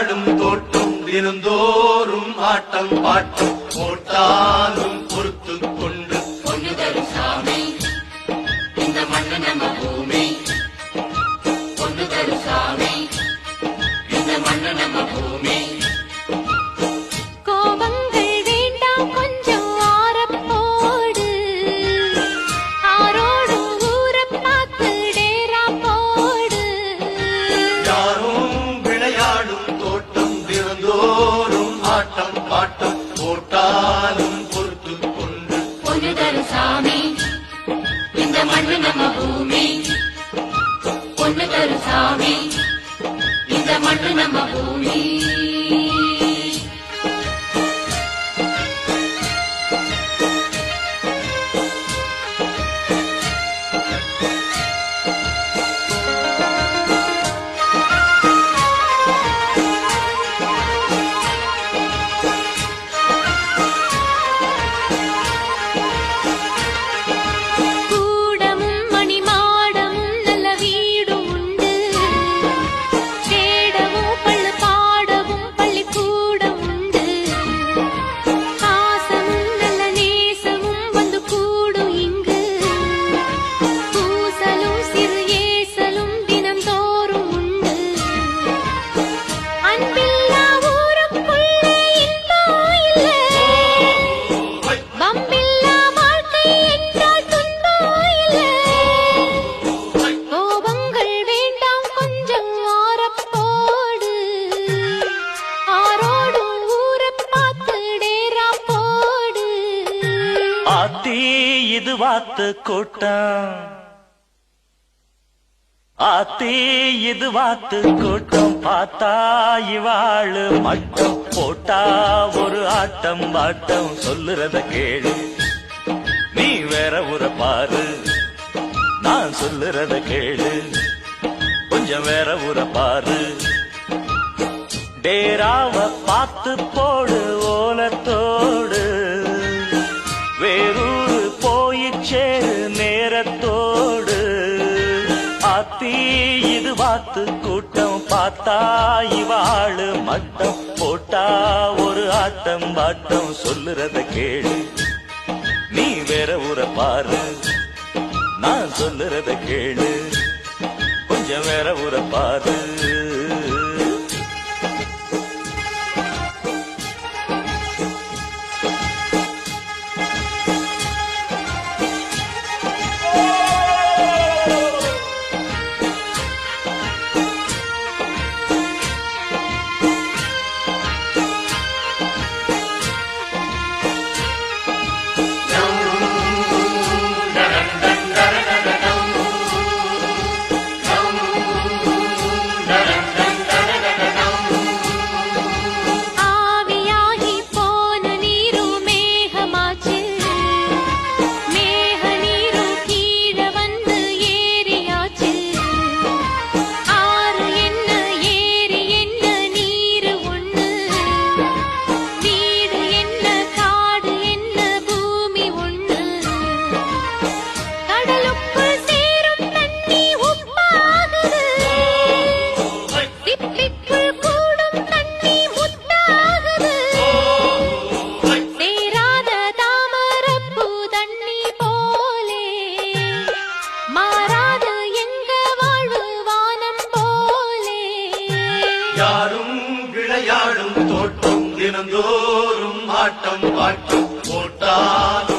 விளையாடும் தோட்டம் தினந்தோறும் ஆட்டம் பாட்டம் போட்டாலும் பொறுத்து கொண்டு. பொண்ணு சாமி இந்த மண்ணு நம்ம பூமி. சுவாமி. இந்த மண்ணு நம்ம பூமி. வாத்து கூட்டம். ஆத்தி இது வாத்து கூட்டம். பார்த்தா இவாளு மட்டும். போட்டா ஒரு ஆட்டம் பாட்டம். சொல்லுறத கேளு. நீ வேற ஒரு பாரு. நான் சொல்லுறத கேளு. கொஞ்சம் வேற ஒரு பாரு. டேராவ பார்த்து போடு ஓலத்தோடு வாத்து கூட்டம் பார்த்தா இவாளு மட்டம் போட்டா ஒரு ஆட்டம் பாட்டம் சொல்லுறத கேளு. நீ வேற ஊர பாரு நான் சொல்லுறத கேளு. கொஞ்சம் வேற ஊர பாரு. விளையாடும் விளையாடும் தோட்டம் தினந்தோறும் ஆட்டம் பாட்டம் போட்டாலும்